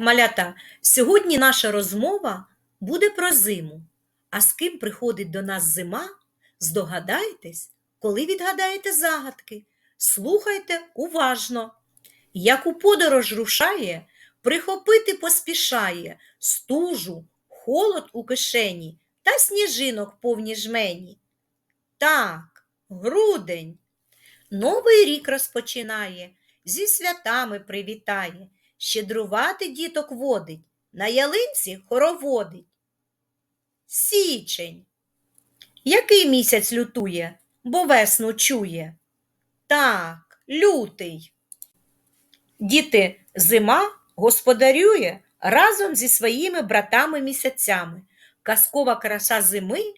Малята, сьогодні наша розмова буде про зиму. А з ким приходить до нас зима, здогадайтесь, коли відгадаєте загадки. Слухайте уважно. Як у подорож рушає, прихопити поспішає стужу, холод у кишені та сніжинок повні жмені. Так, грудень. Новий рік розпочинає, зі святами привітає, щедрувати діток водить, на ялинці хороводить. Січень. Який місяць лютує, бо весну чує? Так, лютий. Діти, зима господарює разом зі своїми братами-місяцями. Казкова краса зими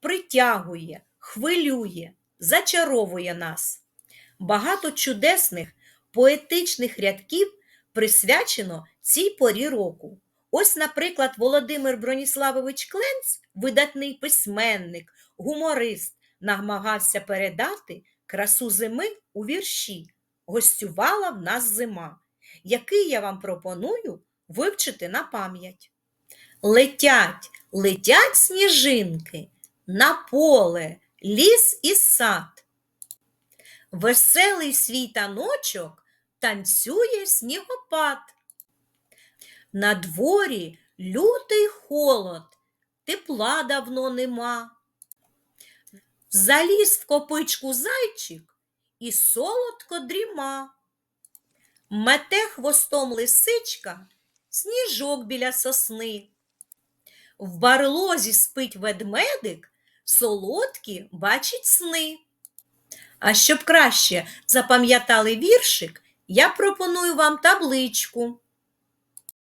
притягує, хвилює, зачаровує нас. Багато чудесних поетичних рядків присвячено цій порі року. Ось, наприклад, Володимир Броніславович Кленц, видатний письменник, гуморист, намагався передати красу зими у вірші Гостювала в нас зима, який я вам пропоную вивчити на пам'ять. Летять, летять сніжинки на поле, ліс і сад. Веселий свій таночок танцює снігопад. На дворі лютий холод, тепла давно нема. Заліз в копичку зайчик і солодко дріма. Мете хвостом лисичка, сніжок біля сосни. В барлозі спить ведмедик, солодкі бачить сни. А щоб краще запам'ятали віршик, я пропоную вам табличку.